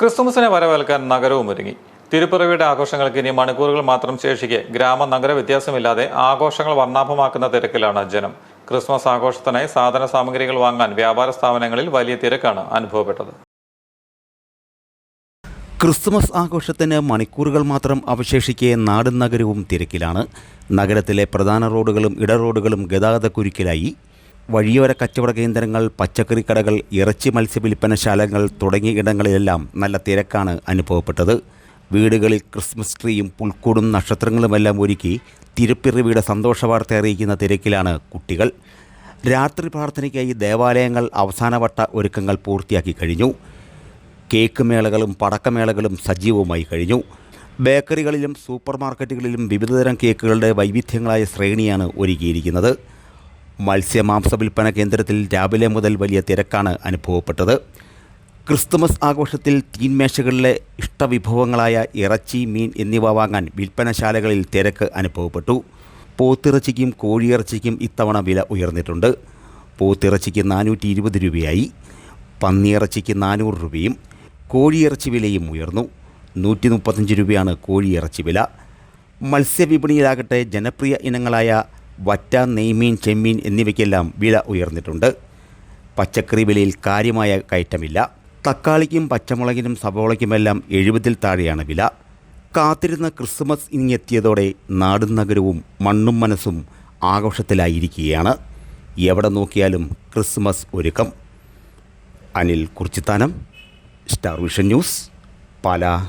ക്രിസ്തുമസിനെ വരവേൽക്കാൻ നഗരവും ഒരുങ്ങി. തിരുപ്പിറവിയുടെ ആഘോഷങ്ങൾക്ക് ഇനി മണിക്കൂറുകൾ മാത്രം ശേഷിക്കെ ഗ്രാമ നഗര വ്യത്യാസമില്ലാതെ ആഘോഷങ്ങൾ വർണാഭമാക്കുന്ന തിരക്കിലാണ് ജനം. ക്രിസ്മസ് ആഘോഷത്തിനായി സാധന സാമഗ്രികൾ വാങ്ങാൻ വ്യാപാര സ്ഥാപനങ്ങളിൽ വലിയ തിരക്കാണ് അനുഭവപ്പെട്ടത്. ക്രിസ്തുമസ് ആഘോഷത്തിന് മണിക്കൂറുകൾ മാത്രം അവശേഷിക്കെ നാടും നഗരവും തിരക്കിലാണ്. നഗരത്തിലെ പ്രധാന റോഡുകളും ഇടറോഡുകളും ഗതാഗതക്കുരുക്കിലായി. വഴിയോര കച്ചവട കേന്ദ്രങ്ങൾ പച്ചക്കറി കടകൾ ഇറച്ചി മത്സ്യ വിൽപ്പനശാലകൾ തുടങ്ങിയ ഇടങ്ങളിലെല്ലാം നല്ല തിരക്കാണ് അനുഭവപ്പെട്ടത്. വീടുകളിൽ ക്രിസ്മസ് ട്രീയും പുൽക്കൂടും നക്ഷത്രങ്ങളുമെല്ലാം ഒരുക്കി തിരുപ്പിറവിയുടെ സന്തോഷ വാർത്ത അറിയിക്കുന്ന തിരക്കിലാണ് കുട്ടികൾ. രാത്രി പ്രാർത്ഥനയ്ക്കായി ദേവാലയങ്ങൾ അവസാനവട്ട ഒരുക്കങ്ങൾ പൂർത്തിയാക്കി കഴിഞ്ഞു. കേക്ക് മേളകളും പടക്കമേളകളും സജീവമായി കഴിഞ്ഞു. ബേക്കറികളിലും സൂപ്പർ മാർക്കറ്റുകളിലും വിവിധതരം കേക്കുകളുടെ വൈവിധ്യങ്ങളായ ശ്രേണിയാണ് ഒരുക്കിയിരിക്കുന്നത്. മത്സ്യമാംസ വിൽപ്പന കേന്ദ്രത്തിൽ രാവിലെ മുതൽ വലിയ തിരക്കാണ് അനുഭവപ്പെട്ടത്. ക്രിസ്തുമസ് ആഘോഷത്തിൽ തീൻമേശകളിലെ ഇഷ്ടവിഭവങ്ങളായ ഇറച്ചി മീൻ എന്നിവ വാങ്ങാൻ വിൽപ്പനശാലകളിൽ തിരക്ക് അനുഭവപ്പെട്ടു. പോത്തിറച്ചിക്കും കോഴിയിറച്ചിക്കും ഇത്തവണ വില ഉയർന്നിട്ടുണ്ട്. പോത്തിറച്ചിക്ക് നാനൂറ്റി ഇരുപത് രൂപയായി. പന്നിയിറച്ചിക്ക് നാനൂറ് രൂപയും കോഴിയിറച്ചി വിലയും ഉയർന്നു. നൂറ്റി മുപ്പത്തഞ്ച് രൂപയാണ് കോഴിയിറച്ചി വില. മത്സ്യവിപണിയിലാകട്ടെ ജനപ്രിയ ഇനങ്ങളായ വറ്റ നെയ്മീൻ ചെമ്മീൻ എന്നിവയ്ക്കെല്ലാം വില ഉയർന്നിട്ടുണ്ട്. പച്ചക്കറി വിലയിൽ കാര്യമായ കയറ്റമില്ല. തക്കാളിക്കും പച്ചമുളകിനും സവോളയ്ക്കുമെല്ലാം എഴുപതിൽ താഴെയാണ് വില. കാത്തിരുന്ന ക്രിസ്മസ് ഇനിയെത്തിയതോടെ നാടും നഗരവും മണ്ണും മനസ്സും ആഘോഷത്തിലായിരിക്കുകയാണ്. എവിടെ നോക്കിയാലും ക്രിസ്മസ് ഒരുക്കം. Anil Kurichithanam star vision news Pala.